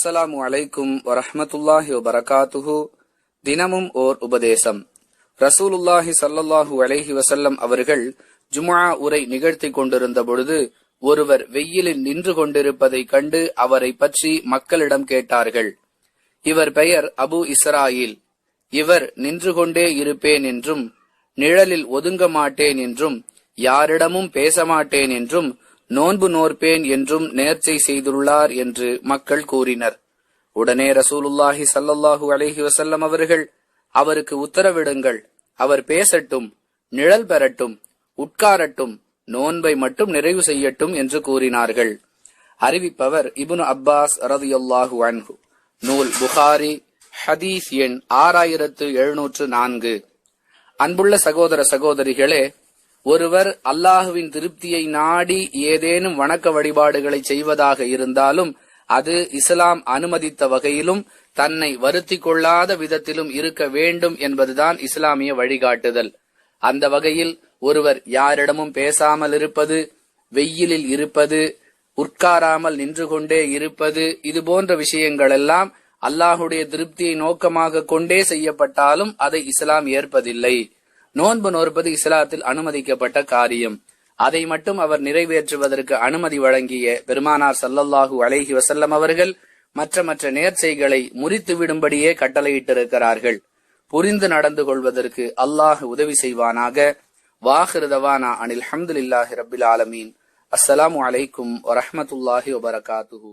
அஸ்ஸலாமு அலைக்கும் வரஹமத்துல்லாஹி வபரகாத்துஹு. தினமும் ஓர் உபதேசம். ரசூலுல்லாஹி சல்லல்லாஹு அலைஹி வசல்லம் அவர்கள் ஜுமா உரை நிகழ்த்தி கொண்டிருந்த பொழுது ஒருவர் வெயிலில் நின்று கொண்டிருப்பதை கண்டு அவரை பற்றி மக்களிடம் கேட்டார்கள். இவர் பெயர் அபு இஸ்ராயில். இவர் நின்று கொண்டே இருப்பேன் என்றும் நிழலில் ஒதுங்க மாட்டேன் என்றும் யாரிடமும் பேச மாட்டேன் என்றும் நோன்பு நோற்பேன் என்றும் நேர்ச்சை செய்துள்ளார் என்று மக்கள் கூறினர். உடனே ரசூலுல்லாஹி சல்லல்லாஹு அலஹி வசல்லம் அவர்கள் அவருக்கு உத்தரவிடுங்கள். அவர் பேசட்டும் நிழல் பெறட்டும் உட்காரட்டும் நோன்பை மட்டும் நிறைவு செய்யட்டும் என்று கூறினார்கள். அறிவிப்பவர் இபுன் அப்பாஸ் ரதியுல்லாஹு அன்ஹு. நூல் புகாரி ஹதீஸ் எண் ஆறாயிரத்து எழுநூற்று நான்கு. அன்புள்ள சகோதர சகோதரிகளே ஒருவர் அல்லாஹுவின் திருப்தியை நாடி ஏதேனும் வணக்க வழிபாடுகளை செய்வதாக இருந்தாலும் அது இஸ்லாம் அனுமதித்த வகையிலும் தன்னை வருத்தி கொள்ளாத விதத்திலும் இருக்க வேண்டும் என்பதுதான் இஸ்லாமிய வழிகாட்டுதல். அந்த வகையில் ஒருவர் யாரிடமும் பேசாமல் இருப்பது வெயிலில் இருப்பது உட்காராமல் நின்று கொண்டே இருப்பது இது போன்ற விஷயங்கள் எல்லாம் அல்லாஹுடைய திருப்தியை நோக்கமாக கொண்டே செய்யப்பட்டாலும் அதை இஸ்லாம் ஏற்பதில்லை. நோன்பு நோற்பது இஸ்லாத்தில் அனுமதிக்கப்பட்ட காரியம். அதை மட்டும் அவர் நிறைவேற்றுவதற்கு அனுமதி வழங்கிய பெருமானார் சல்லல்லாஹு அலைஹி வசல்லம் அவர்கள் மற்ற மற்ற நேர்ச்சைகளை முறித்து விடும்படியே கட்டளையிட்டிருக்கிறார்கள். புரிந்து நடந்து கொள்வதற்கு அல்லாஹ் உதவி செய்வானாக. வாஹிருதவானா அனில் ஹம்துலில்லாஹி ரபில் ஆலமீன். அஸ்ஸலாமு அலைக்கும் வரஹமத்துல்லாஹி வபரகாத்துஹு.